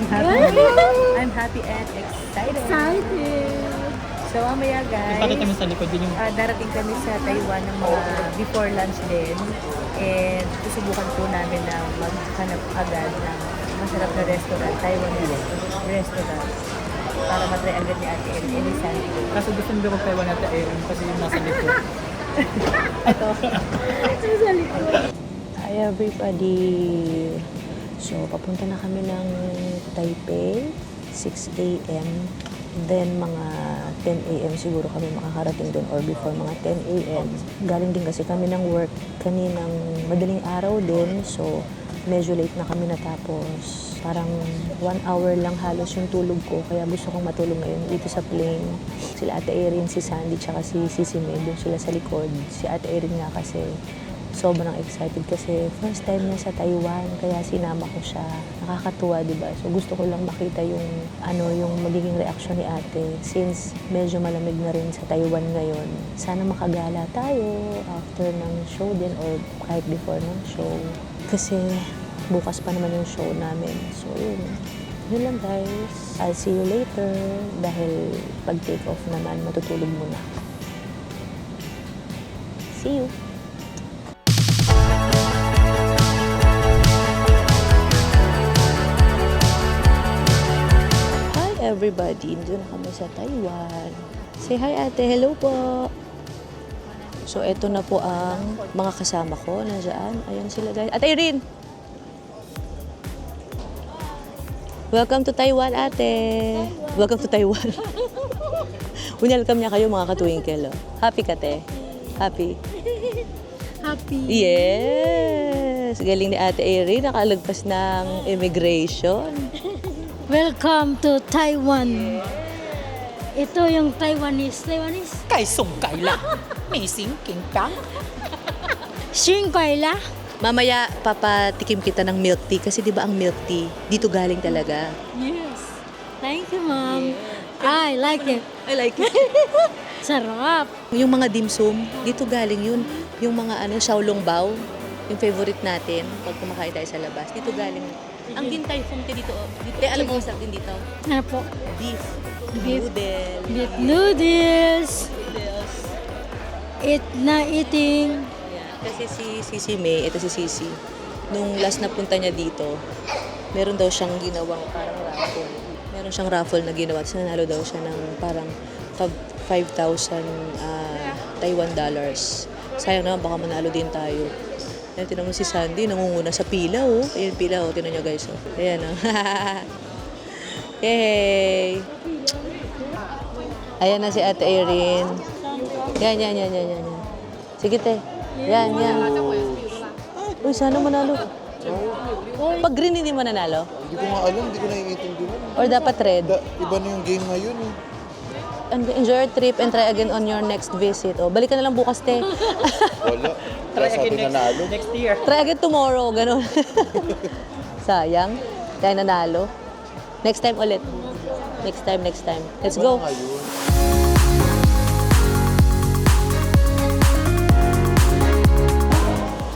I'm happy. I'm happy and excited. Excited. So, mamaya, guys. Ipakita mo sa likod yun yung Ah, darating kami sa Taiwan ng mga before lunch din. And susubukan po namin na maghanap agad ng masarap na restaurant, Taiwanese restaurant. Para matry agad ni Ate Erin and ni Sandy. Kasi gusto nila mag-Taiwan Ate Irene kasi yung nasa likod. Ito. Hi everybody! So, papunta na kami ng Taipei, 6 a.m. Then, mga 10 a.m. siguro kami makakarating doon or before mga 10 a.m. Galing din kasi kami ng work kaninang madaling araw din. So, medyo late na kami natapos. Parang one hour lang halos yung tulog ko. Kaya gusto kong matulog ngayon dito sa plane. Sila Ate Erin, si Sandy, tsaka si Sisi May, doon sila sa likod. Si Ate Erin nga kasi sobrang excited kasi first time niya sa Taiwan kaya sinama ko siya. Nakakatuwa, 'di ba? So gusto ko lang makita yung ano yung magiging reaksyon ni Ate since medyo malamig na rin sa Taiwan ngayon. Sana makagala tayo after ng show din or kahit before ng show. Kasi bukas pa naman yung show namin. So yun. Yun lang guys. I'll see you later dahil pag take off naman matutulog muna. See you. Everybody! Doon kami sa Taiwan. Say hi ate, hello po! So eto na po ang mga kasama ko. Nandiyan. Ayan sila guys. Ate Irene! Welcome to Taiwan, ate! Welcome to Taiwan. Welcome niya kayo mga katwinkle. Oh. Happy ka, te? Happy? Happy. Yes! Galing ni ate Irene. Nakalagpas ng immigration. Welcome to Taiwan. Ito yung Taiwanese. Taiwanese? Kay Sung Kaila. Missing King Tang. Shinkaila? Mamaya, papatikim kita ng milk tea kasi di ba ang milk tea, dito galing talaga. Yes. Thank you, ma'am. I like it. I like it. Sarap. yung mga dimsum, dito galing yun. Yung mga ano, xiaolong bao, yung favorite natin pag kumakain tayo sa labas. Dito galing. Ang dintay fungte dito. oh. Dito, eh, alam mo masarap din dito? Ano po? Beef. Beef. Noodle. Beef noodles. Noodles. Eat na eating. Yeah. Kasi si Sisi May, ito si Sisi, nung last na punta niya dito, meron daw siyang ginawang parang raffle. Meron siyang raffle na ginawa. Tapos nanalo daw siya ng parang fab- 5,000 ah, Taiwan dollars. Sayang naman, baka manalo din tayo. Ayan, tinan mo si Sandy, nangunguna sa pila, oh. Ayan, pila, oh. Tinan niyo, guys, oh. Ayan, oh. Yay! Ayan na si Ate Erin. Yan, yan, yan, yan, yan. Sige, te. Yan, yan. Uy, sana manalo. Pag green, hindi mananalo? Hindi ko nga alam, hindi ko naiintindihan. Or dapat red? Da, iba na yung game ngayon eh. And enjoy your trip and try again on your next visit. O, balik ka na lang bukas, te. Wala. Try again next, nanalo. next year. try again tomorrow, ganun. Sayang. Kaya nanalo. Next time ulit. Next time, next time. Let's go.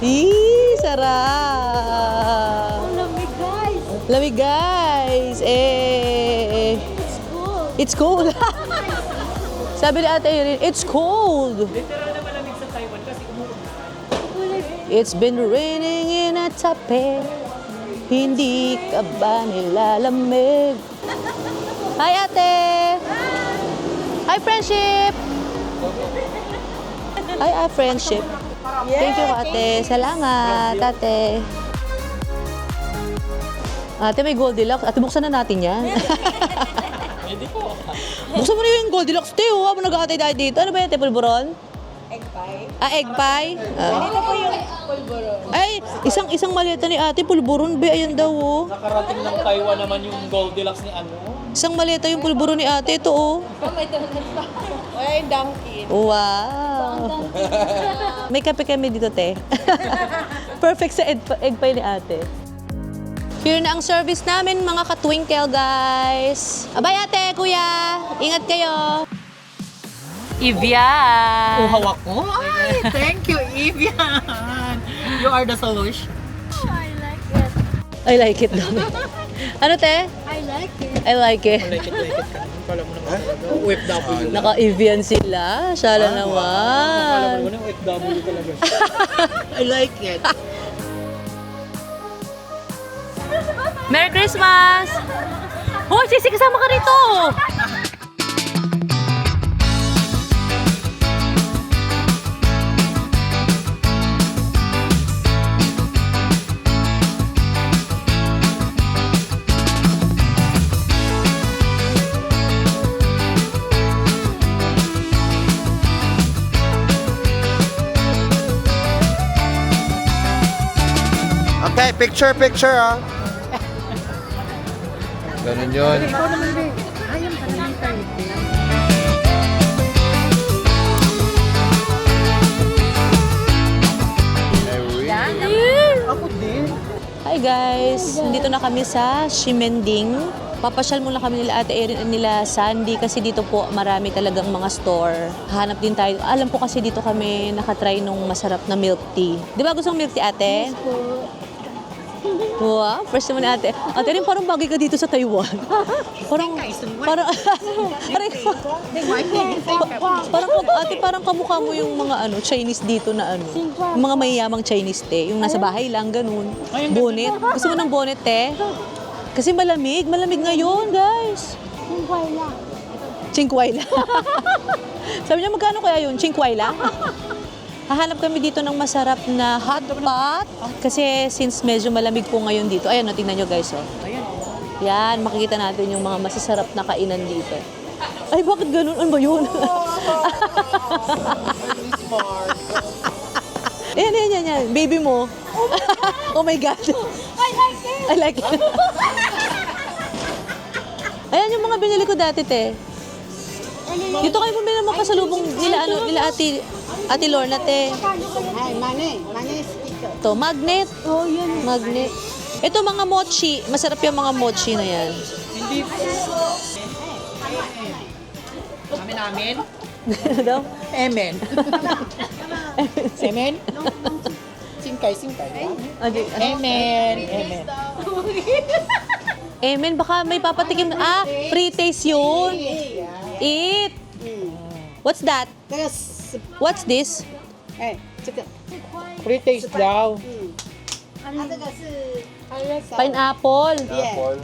Eee, sarap. Lamig, guys. Lamig, guys. Eh, It's cool. it's cold. Sabi ni Ate Irene, it's cold. Literal It's been raining in a tape. Hindi ka ba nilalamig? Hi, ate! Hi, friendship! Hi, ah, friendship. Thank you, ate. Salamat, ate. Ate, may Goldilocks. Ate, buksan na natin yan. Pwede po. buksan mo na yung Goldilocks, te. Oh, habang nag-aatay tayo dito. Ano ba yan, te? Pulburon? Egg pie. Ah, egg pie? Ah. Dito po yung pulburon. Ay, isang isang maleta ni ate, pulburon. Be, ayan daw, oh. Nakarating ng Taiwan naman yung Goldilocks ni ano. Isang maleta yung pulburon ni ate. Ito, oh. Wala yung Dunkin. Wow. May kape kami dito, te. Perfect sa egg, egg pie ni ate. Here na ang service namin, mga ka-twinkle, guys. Abay, ate, kuya. Ingat kayo. Evian. Uhaw ako. Ay, thank you, Evian. You are the solution. I like it. I like it daw. ano, te? I like it. I like it. Like it, like it. Kala mo naman. OFW. Naka-Evian sila. Shala Kala naman. mo naman OFW talaga. I like it. Merry Christmas! Hoy, Sisi, kasama ka rito! Okay, picture, picture ah. Ganun yun. Ikaw naman, be. Ayun ka naman tayo. Ako din. Hi guys! Nandito na kami sa Shimending. Papasyal muna kami nila Ate Erin at nila Sandy kasi dito po marami talagang mga store. Hanap din tayo. Alam po kasi dito kami nakatry nung masarap na milk tea. Di ba gusto ng milk tea ate? Wow, first naman ate. Ate rin parang bagay ka dito sa Taiwan. Parang, parang, parang, parang, ate parang kamukha mo yung mga ano, Chinese dito na ano. Yung mga mayayamang Chinese te. Yung nasa bahay lang, ganun. Bonnet. Gusto mo ng bonnet te? Kasi malamig. Malamig ngayon, guys. Chinkway lang. Sabi niya, magkano kaya yun? Chinkway lang? Hahanap kami dito ng masarap na hot pot. Kasi since medyo malamig po ngayon dito. Ayan, oh, tingnan nyo guys. Oh. Yan, makikita natin yung mga masasarap na kainan dito. Ay, bakit ganun? Ano ba yun? Ayan, ayan, ayan, ayan. Baby mo. oh my God. I like it. I like it. Ayan yung mga binili ko dati, te. Dito kayo bumili ng mga pasalubong nila, ano, nila ate, ate Lorna, te. Ay, mane, mane sticker. To, magnet. Oh, yun. Magnet. Ito mga mochi. Masarap yung mga mochi na yan. Hindi. Amin namin. Ano daw? Amen. Amen. Singkay, singkay. Okay. Amen. Amen. Eh, men, baka may papatikim. Ah, free taste yun. Eat. What's that? Tapos, What's this? eh, 这个， Free taste daw. 它这个是 I like Pineapple. yeah，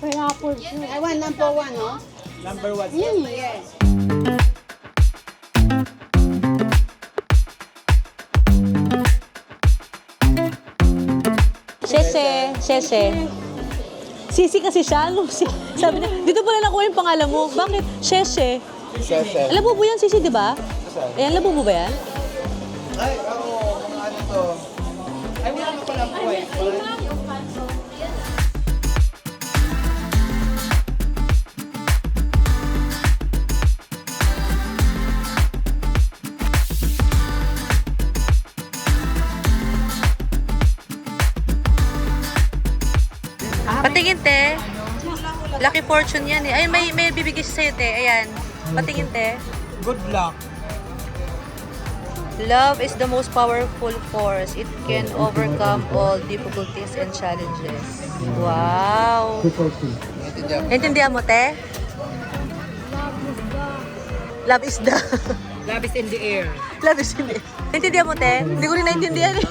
pineapple too. I want number one 哦。 Number one. 嗯，yes。 Sheshe, Sheshe. Sisi kasi siya. Ano, si, sabi niya, dito pala nakuha yung pangalan mo. Bakit? Sheshe. Sese. Alam mo po yan, Sisi, di ba? Ayan, alam mo ba yan? Ay, oo, mga ano to. Ay, wala ka pala po eh. Patingin, te. Lucky fortune yan eh. Ay, may, may bibigay siya sa'yo, te. Ayan. Patingin, te. Good luck. Love is the most powerful force. It can overcome all difficulties and challenges. Wow! Naintindihan mo, te? Love is the... Love is in the air. Love is in the... Naintindihan mo, te? Hindi ko rin naintindihan eh.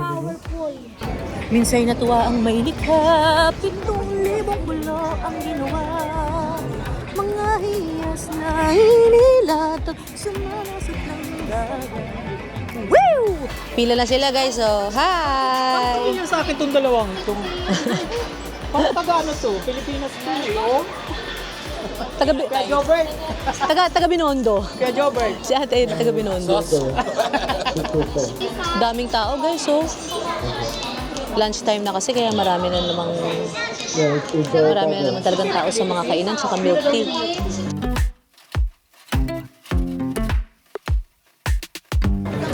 Powerful. Minsay natuwa ang may likha, pitong libong bulo ang ginawa. Hiyas na inilatag sa manasat ng dagat. Woo! Pila na sila guys, oh. Hi! Ano yun sa akin itong dalawang ito? Pang taga ano to? Pilipinas to eh. Oh. Taga, Kaya Jobert. taga, taga Binondo. Kaya Jobert. Si ate taga Binondo. Daming tao guys, oh. Lunchtime na kasi kaya marami na namang marami na naman talagang tao sa mga kainan sa milk tea.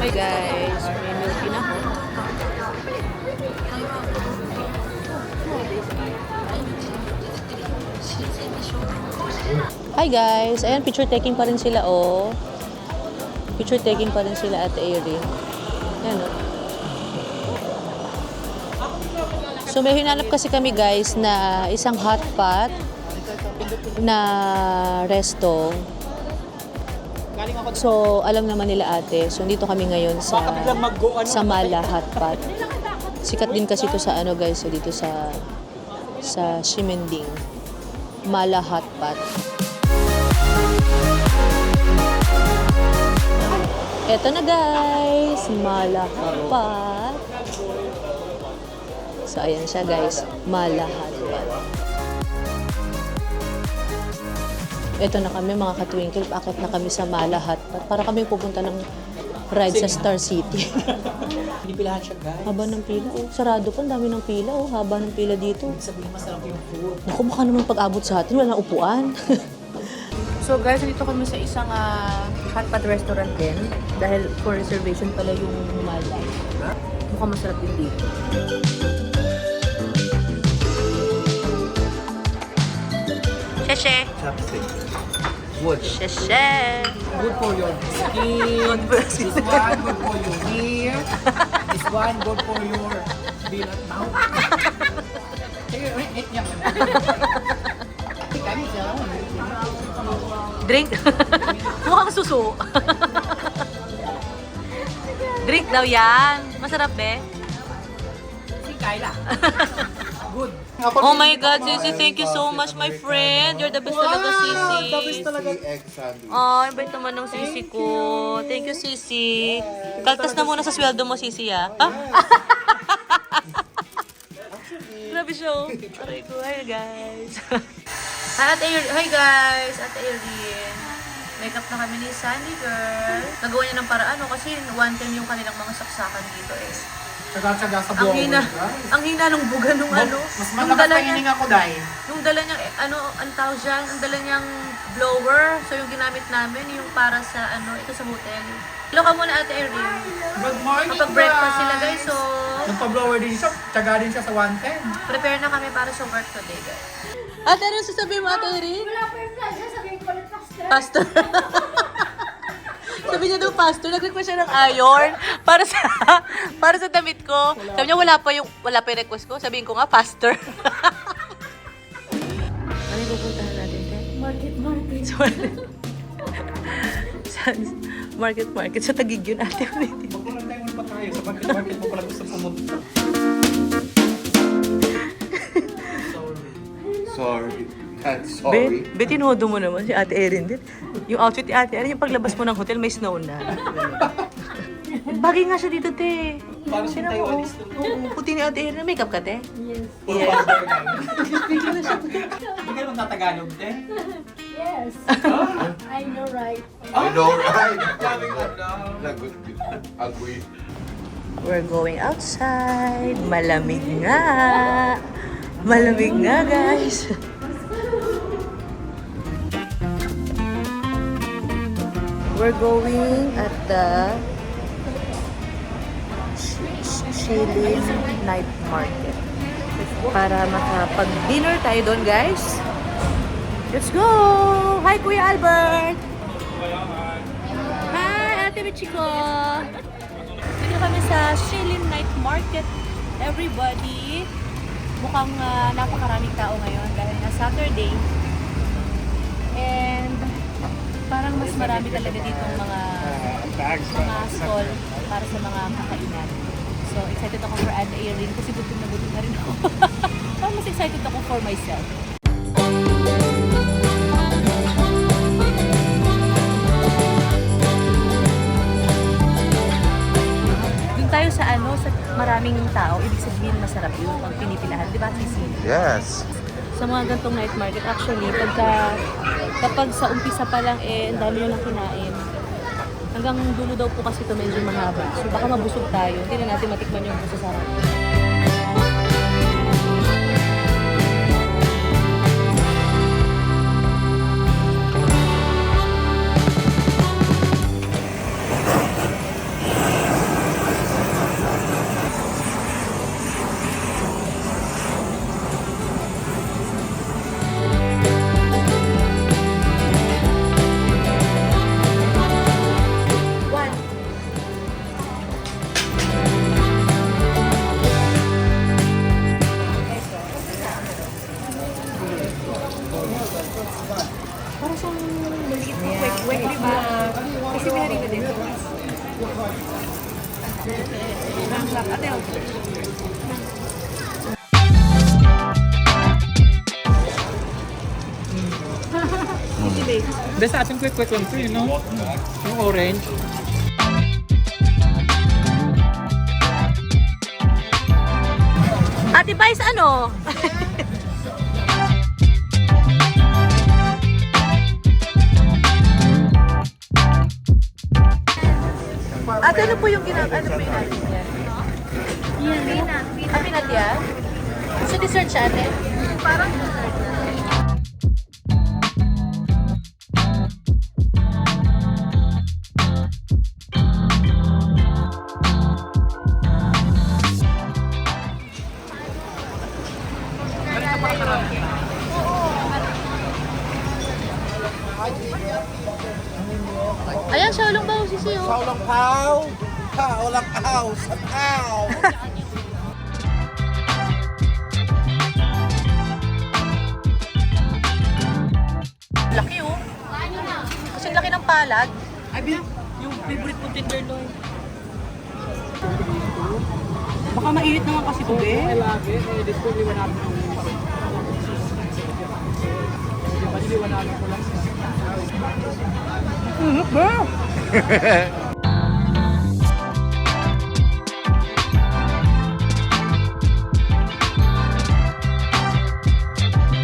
Hi guys, may milk tea na ako. Hi guys, ayan picture taking pa rin sila oh. Picture taking pa rin sila at Erin. Ayan oh. So may hinanap kasi kami guys na isang hot pot na resto. So alam naman nila ate. So dito kami ngayon sa ano? sa Mala Hot Pot. Sikat din kasi ito sa ano guys, so dito sa sa Shimending. Mala Hot Pot. Eto na guys, Mala Hot Pot. So ayan siya guys, Mala Hot Pot. Ito na kami mga katwinkle, akit na kami sa Mala Hot Pot para kami pupunta ng ride sa Star City. Pinipilahan siya, guys. haba ng pila, oh. Sarado pa, ang dami ng pila, oh. Haba ng pila dito. Sabihin masarap yung food. Naku, baka naman pag-abot sa atin, wala na upuan. so guys, dito kami sa isang ah, hot pot restaurant din. Dahil for reservation pala yung mala. Mukhang masarap din dito. Sheshe! Chopstick. Wood. Sheshe! Good for your skin. This one, good for your hair. This one, good for your bilat mouth. Drink? Mukhang suso. Drink daw yan. Masarap, be. Si Kyla. Good. Oh my God, Sisi, thank you so much, my friend. You're the best talaga, Sisi. egg sandwich. Oh, invite naman ng Sisi ko. Thank you, Sisi. Kaltas na muna sa sweldo mo, Sisi, ah. Ha? Grabe siya, oh. Aray ko. Hi, guys. Hi, Ate Ir- Hi, guys. Ate Erin. Makeup na kami ni Sandy Girl. Nagawa niya ng paraan, no? Kasi one time yung kanilang mga saksakan dito is Tsaga-tsaga sa ang blower. hina, ang hina ng buga nung ano. Mas Nung malakas dala kainin niya, ako, Day. nung dala niyang, eh, ano, ang tawag dyan, ang dala niyang blower. So, yung ginamit namin, yung para sa, ano, ito sa hotel. Hello ka muna, Ate Erin. Good morning, Kapag-breakfast sila, guys. So, Nagpa-blower din siya. Tsaga din siya sa 110. prepare na kami para sa work today, guys. Ate Erin, sasabihin mo, Ate Erin? Wala pa yung flash, sabihin ko ulit pastor. Sabi niya daw, pastor, nag-request siya ng iron para sa para sa damit ko. Sabi niya, wala pa yung, wala pa yung request ko. Sabihin ko nga, pastor. ano yung pupuntahan natin, te? Market, market. So, market market sa Tagig yun ate. Magkulang tayo muna pa tayo. Sa market market mo pala gusto pumunta. Sorry. Not Bet, sorry. bet tinodo mo naman si Ate Erin din. Yung outfit ni Ate Erin, yung paglabas mo ng hotel, may snow na. Bagay nga siya dito, te. Para sa Tingnan mo, Taiwanese to. oh. Oo, puti ni Ate Erin. Makeup ka, te? Yes. Yes. Hindi ka naman tatagalog, te. Yes. I know, right? I know, right? Daming ano. Lagot. Agoy. We're going outside. Malamig nga. Malamig nga, guys. We're going at the Shilin Night Market para makapag-dinner tayo doon, guys. Let's go! Hi, Kuya Albert! Hi, Ate Michiko! Dito kami sa Shilin Night Market. Everybody, mukhang ah, napakaraming tao ngayon dahil na Saturday. And parang mas marami talaga dito mga mga stall para sa mga kakainan. So, excited ako for Ate Erin kasi gutom na gutom na rin ako. parang mas excited ako for myself. Doon tayo sa ano, sa maraming tao, ibig sabihin masarap yun pag pinipilahan. Di ba, Sisi? Yes. Sa mga gantong night market, actually, pagka, kapag sa umpisa pa lang, eh, ang dami nyo kinain. Hanggang dulo daw po kasi ito medyo mahaba. So baka mabusog tayo. Hindi na natin matikman yung masasarap. Hindi quick lang ito, you know? Yung orange. Ate Vice, ano? Ate, ano po yung ginag... Ano po yung natin yan? Yan, Ah, peanut yan? So, dessert siya, ate? Parang Ayan, Shaolong Bao, sisi oh. Shaolong Bao! Shaolong Bao! Shaolong Bao! Laki oh. Kasi laki ng palad. I yung favorite ko tinder nung... Baka mainit naman kasi ito, eh. I love it. Eh, discovery ba natin ang Lang.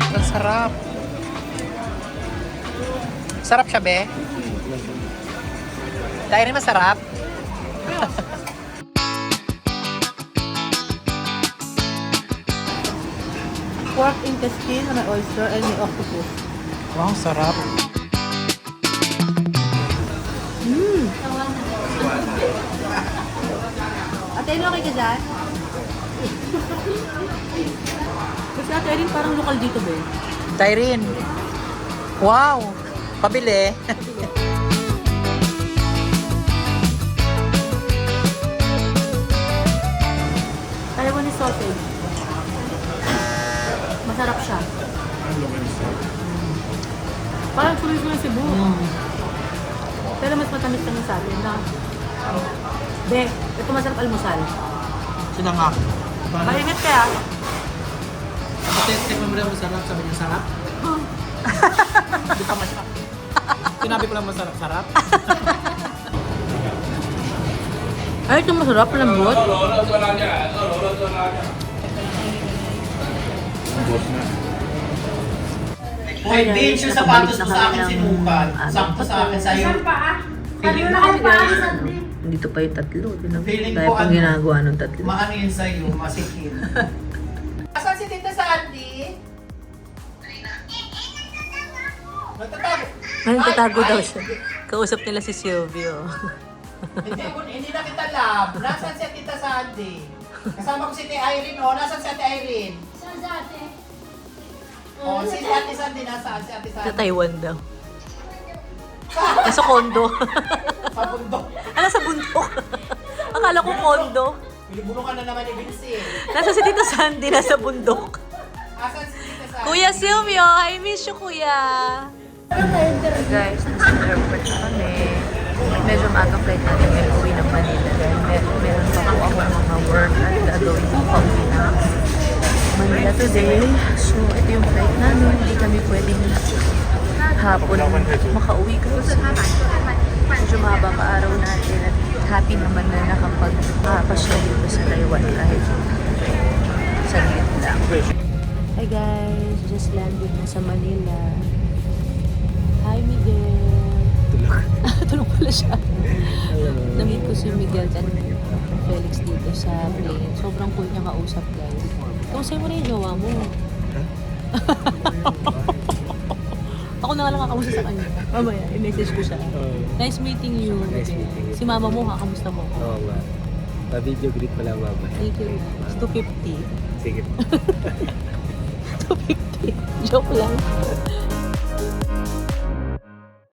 Ang sarap. Sarap siya, be. Dahil rin masarap. pork intestine, may oyster, and may octopus. Wow, sarap. Ate, ano okay ka dyan? Kasi ate Erin parang lokal dito ba eh? Tyrene. Wow. Pabili. Taiwanese sausage. Masarap siya. Parang suloy-suloy Cebu. Pero mas matamis kami sa atin na Be, ito masarap almusal. Sila nga. Mainit kaya? Ate, tikman mo rin masarap. Sabi niya sarap. Hindi ka masarap. Sinabi ko lang masarap. Sarap. Ay, ito masarap, lambot. Hoy, Vince, yung sapatos mo sa akin sinukat. Sakto sa akin sa'yo. Feeling ko, Dito pa yung tatlo. Na, Feeling dahil ko pang ano, ginagawa ng tatlo. maano yun sa'yo, masikin. Asan si Tita Sandy? Nagtatago. Ay, tatago Ay, daw siya. Kausap nila si Silvio. Hindi, hindi na kita love. Nasaan si Tita Sandy? Kasama ko si Ate Irene, oh. Nasaan si Ate Irene? Oh, si Ate Sandy nasaan? Si Ate Sa Sandy. Taiwan daw. Nasa kondo. Sa bundok. ano sa bundok? Akala ko kondo. Binubulungan na naman ni Vince eh. Nasa si Tito Sandy, nasa bundok. Asan si Tita Sandy? Kuya Silvio, I miss you, kuya. Guys, nasa airport na kami. Medyo maaga flight natin ngayon uwi ng Manila dahil mer meron pa po ako mga work at gagawin ko pa uwi na Manila today. So, ito yung flight namin. Hindi kami pwedeng hapon makauwi kasi medyo mahaba pa araw natin at happy naman na nakapag-pasyal dito sa Taiwan kahit saglit lang. Hi guys, just landed na sa Manila. Hi Miguel. Tulog. Tulog pala siya. Namit ko si Miguel at Felix dito sa plane. Sobrang cool niya kausap guys. Kausay mo na yung jowa mo. Ako na lang kakamusta sa kanya. Mamaya, i-message ko siya. Nice meeting you. Nice meeting you. Si mama mo, kakamusta mo? Oo nga. Pa-video greet pala mama. Thank you. It's 250. Sige. 250. Joke lang.